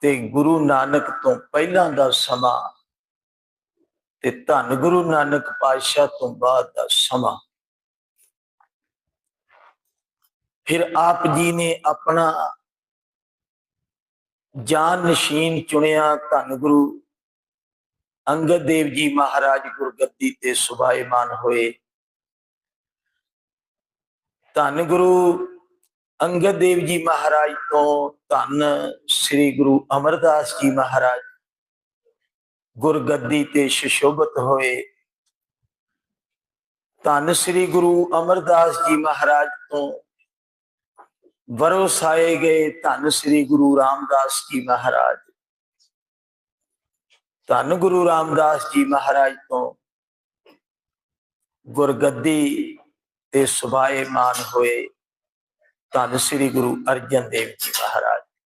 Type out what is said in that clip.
ਤੇ ਗੁਰੂ ਨਾਨਕ ਤੋਂ ਪਹਿਲਾਂ ਦਾ ਸਮਾਂ ਤੇ ਧੰਨ ਗੁਰੂ ਨਾਨਕ ਪਾਤਸ਼ਾਹ ਤੋਂ ਬਾਅਦ ਦਾ ਸਮਾਂ। ਫਿਰ ਆਪ ਜੀ ਨੇ ਆਪਣਾ ਜਾਨ ਨਸ਼ੀਨ ਚੁਣਿਆ ਧੰਨ ਗੁਰੂ ਅੰਗਦ ਦੇਵ ਜੀ ਮਹਾਰਾਜ ਗੁਰਗੱਦੀ ਤੇ ਸੁਭਾਏਮਾਨ ਹੋਏ। ਧੰਨ ਗੁਰੂ ਅੰਗਦ ਦੇਵ ਜੀ ਮਹਾਰਾਜ ਤੋਂ ਧੰਨ ਸ੍ਰੀ ਗੁਰੂ ਅਮਰਦਾਸ ਜੀ ਮਹਾਰਾਜ। ਗੁਰਗੱਦੀ ਤੇ ਸ਼ਿਸ਼ੋਭਤ ਹੋਏ। ਧੰਨ ਸ੍ਰੀ ਗੁਰੂ ਅਮਰਦਾਸ ਜੀ ਮਹਾਰਾਜ ਤੋਂ ਵਰੋਸਾਏ ਗਏ ਧੰਨ ਸ੍ਰੀ ਗੁਰੂ ਰਾਮਦਾਸ ਜੀ ਮਹਾਰਾਜ। ਧੰਨ ਗੁਰੂ ਰਾਮਦਾਸ ਜੀ ਮਹਾਰਾਜ ਤੋਂ ਗੁਰਗੱਦੀ ਤੇ ਸੁਭਾਏਮਾਨ ਹੋਏ। ਧੰਨ ਸ੍ਰੀ ਗੁਰੂ ਅਰਜਨ ਦੇਵ ਜੀ ਮਹਾਰਾਜ।